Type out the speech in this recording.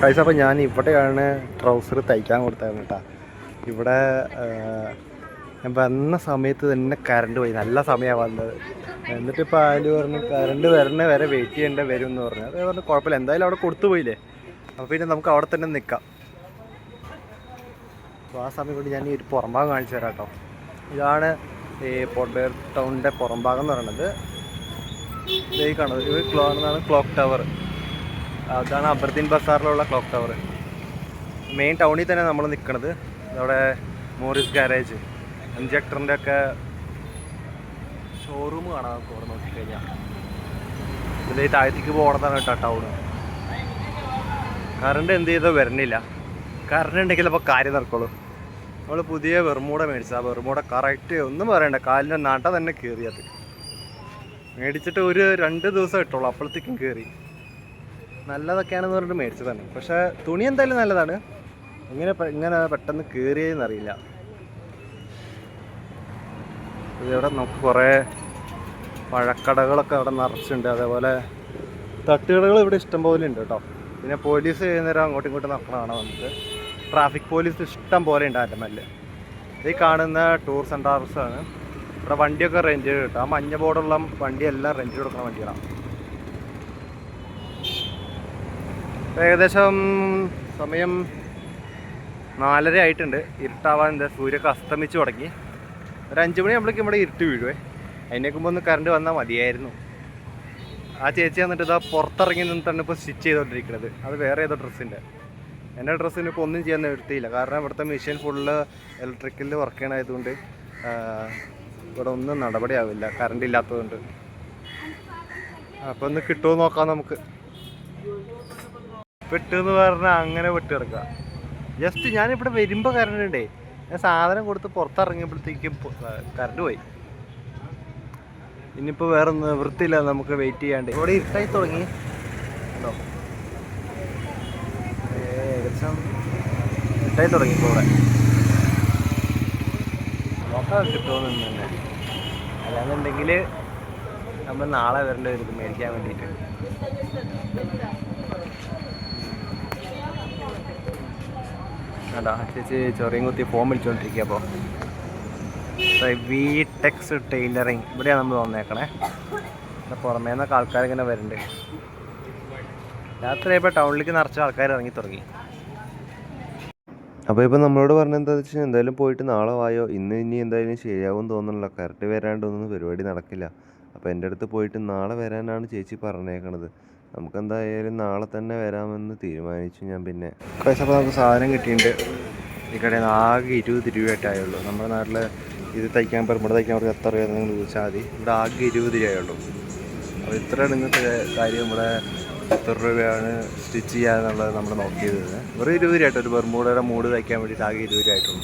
കഴിച്ച അപ്പോൾ ഞാൻ ഇവിടെയാണ് ട്രൗസർ തയ്ക്കാൻ കൊടുത്തായിരുന്നു കേട്ടോ. ഇവിടെ ഞാൻ വന്ന സമയത്ത് തന്നെ കറണ്ട് പോയി. നല്ല സമയമാണ് വന്നത്. എന്നിട്ട് ഇപ്പോൾ ആൽ പറഞ്ഞു കറണ്ട് വരണ വരെ വെയിറ്റ് ചെയ്യേണ്ട വരും എന്ന് പറഞ്ഞു അത് പറഞ്ഞു കുഴപ്പമില്ല. എന്തായാലും അവിടെ കൊടുത്തു പോയില്ലേ? അപ്പോൾ പിന്നെ നമുക്ക് അവിടെ തന്നെ നിൽക്കാം. അപ്പോൾ ആ സമയം കൊണ്ട് ഞാൻ ഈ ഒരു പുറംഭാഗം കാണിച്ചു തരാം കേട്ടോ. ഇതാണ് ഈ പോട്ടേർ ടൗണിന്റെ പുറംഭാഗം എന്ന് പറയുന്നത്. ഇതേ കാണുന്നത് ഇത് ക്ലോ ക്ലോക്ക് ടവർ അതാണ് അബർദീൻ ബസാറിലുള്ള ക്ലോക്ക് ടവർ. മെയിൻ ടൗണിൽ തന്നെ നമ്മൾ നിൽക്കുന്നത് അവിടെ മോറിസ് ഗാരേജ്. ഇഞ്ചക്ടറിന്റെ ഒക്കെ ഷോറൂം കാണാം നമുക്ക് അവിടെ നോക്കിക്കഴിഞ്ഞാൽ ഇതിൽ താഴത്തേക്ക് പോകണതാണ് കേട്ടോ ടൗണ് കറണ്ട് എന്ത് ചെയ്തോ വരണില്ല. കറണ്ട് ഉണ്ടെങ്കിൽ അപ്പോൾ കാര്യം നടക്കുള്ളൂ. നമ്മൾ പുതിയ വെറുമൂട മേടിച്ചത്. ആ വെറുമൂട കറക്റ്റ് ഒന്നും പറയണ്ട. കാലിന്റെ നട തന്നെ കയറിയത് മേടിച്ചിട്ട് ഒരു രണ്ട് ദിവസം ഇട്ടുള്ളൂ അപ്പോഴത്തേക്കും കയറി നല്ലതൊക്കെയാണെന്ന് പറഞ്ഞിട്ട് മേടിച്ചതാണ്. പക്ഷേ തുണി എന്തായാലും നല്ലതാണ്. ഇങ്ങനെ ഇങ്ങനെ പെട്ടെന്ന് കയറിയെന്ന് അറിയില്ല. ഇവിടെ നമുക്ക് കുറേ പഴക്കടകളൊക്കെ അവിടെ നിറച്ചുണ്ട് അതേപോലെ തട്ടുകടകൾ ഇവിടെ ഇഷ്ടം പോലെ ഉണ്ട് കേട്ടോ. പിന്നെ പോലീസ് നേരം അങ്ങോട്ടും ഇങ്ങോട്ടും നടക്കണതാണ് നമുക്ക്. ട്രാഫിക് പോലീസ് ഇഷ്ടം പോലെ ഉണ്ട് മല്ല ഈ കാണുന്ന ടൂർസ് ആൻഡ് ട്രാവൽസ് ആണ്. ഇവിടെ വണ്ടിയൊക്കെ റെന്റ് കിട്ടും. ആ മഞ്ഞ ബോർഡുള്ള വണ്ടിയെല്ലാം റെന്റ് കൊടുക്കുന്ന വണ്ടികളാണ്. ഏകദേശം സമയം നാലര ആയിട്ടുണ്ട്. ഇരുട്ടാവാൻ എന്താ സൂര്യൊക്കെ അസ്തമിച്ച് തുടങ്ങി. ഒരു അഞ്ച് മണി ആകുമ്പോഴേക്കും ഇവിടെ ഇരുട്ട് വീഴുവേ. അതിനേക്ക് മുമ്പ് ഒന്ന് കറണ്ട് വന്നാൽ മതിയായിരുന്നു. ആ ചേച്ചി വന്നിട്ട് ഇതാ പുറത്തിറങ്ങി നിന്നിട്ടാണ് ഇപ്പോൾ സ്റ്റിച്ച് ചെയ്തുകൊണ്ടിരിക്കുന്നത് അത് വേറെ ഏതോ ഡ്രസ്സിന്റെ. എന്റെ ഡ്രസ്സിന് ഇപ്പോൾ ഒന്നും ചെയ്യാൻ നിർത്തിയില്ല കാരണം ഇവിടുത്തെ മെഷീൻ ഫുള്ള് ഇലക്ട്രിക്കലിൽ വർക്ക് ചെയ്യണമായതുകൊണ്ട് ഇവിടെ ഒന്നും നടപടിയാവില്ല. കറണ്ട് ഇല്ലാത്തതുകൊണ്ട്. അപ്പോൾ ഒന്ന് കിട്ടുമോ നോക്കാം നമുക്ക്. പെട്ടെന്ന് പറഞ്ഞാൽ അങ്ങനെ പെട്ട് കിടക്കുക. ജസ്റ്റ് ഞാനിവിടെ വരുമ്പോൾ കറണ്ട് ഉണ്ടേ. ഞാൻ സാധനം കൊടുത്ത് പുറത്തിറങ്ങിയപ്പോഴത്തേക്കും കറണ്ട് പോയി. ഇനിയിപ്പോൾ വേറെ വൃത്തിയില്ല നമുക്ക് വെയിറ്റ് ചെയ്യാണ്ട്. ഇവിടെ ഇരുട്ടായി തുടങ്ങി. ഉണ്ടോ ഏകദേശം ഇരുട്ടായി തുടങ്ങി ഇപ്പോൾ ഇവിടെ. നോക്കാൻ കിട്ടുമെന്ന് തന്നെ. അല്ലാന്നുണ്ടെങ്കിൽ നമ്മൾ നാളെ വരേണ്ടി വരും മേടിക്കാൻ വേണ്ടിയിട്ട്. അതാ ചേച്ചി ചെറിയ കുത്തി ഫോം വിളിച്ചുകൊണ്ടിരിക്കുക അപ്പോൾ വി ടെക്സ് ടൈലറിങ് ഇവിടെയാണ് നമ്മൾ വന്നേക്കണേ. പുറമേ നിന്നൊക്കെ ആൾക്കാരിങ്ങനെ വരുന്നുണ്ട് രാത്രി ആയപ്പോൾ ടൗണിലേക്ക് നിറച്ച ആൾക്കാർ ഇറങ്ങി തുടങ്ങി. അപ്പോൾ ഇപ്പോൾ നമ്മളോട് പറഞ്ഞ എന്താ വെച്ചാൽ എന്തായാലും പോയിട്ട് നാളെ വായോ. ഇന്ന് ഇനി എന്തായാലും ശരിയാവും തോന്നണല്ലോ കറക്റ്റ് വരാണ്ടൊന്നും പരിപാടി നടക്കില്ല. അപ്പോൾ എന്റെ അടുത്ത് പോയിട്ട് നാളെ വരാനാണ് ചേച്ചി പറഞ്ഞേക്കണത്. നമുക്ക് എന്തായാലും നാളെ തന്നെ വരാമെന്ന് തീരുമാനിച്ചു ഞാൻ പിന്നെ. അപ്പോൾ നമുക്ക് സാധനം കിട്ടിയിട്ടുണ്ട്. ഈ കടയിൽ നിന്ന് ആകെ ഇരുപത് രൂപയായിട്ടായുള്ളൂ. നമ്മുടെ നാട്ടിൽ ഇത് തയ്ക്കാൻ ഇവിടെ തയ്ക്കാൻ പറഞ്ഞാൽ എത്ര രൂപ നിങ്ങൾ ചോദിച്ചാൽ മതി. ഇവിടെ ആകെ ഇരുപത് രൂപയുള്ളൂ അപ്പോൾ ഇത്ര ഇന്നത്തെ കാര്യം ഇവിടെ എത്ര രൂപയാണ് സ്റ്റിച്ച് ചെയ്യാന്നുള്ളത് നമ്മൾ നോക്കിയത്. വെറും ഇരുപത് രൂപയായിട്ട് ഒരു ബർമൂടയുടെ മൂട് തയ്ക്കാൻ വേണ്ടിയിട്ട് ആകെ ഇരുപത് രൂപയായിട്ടുള്ളൂ.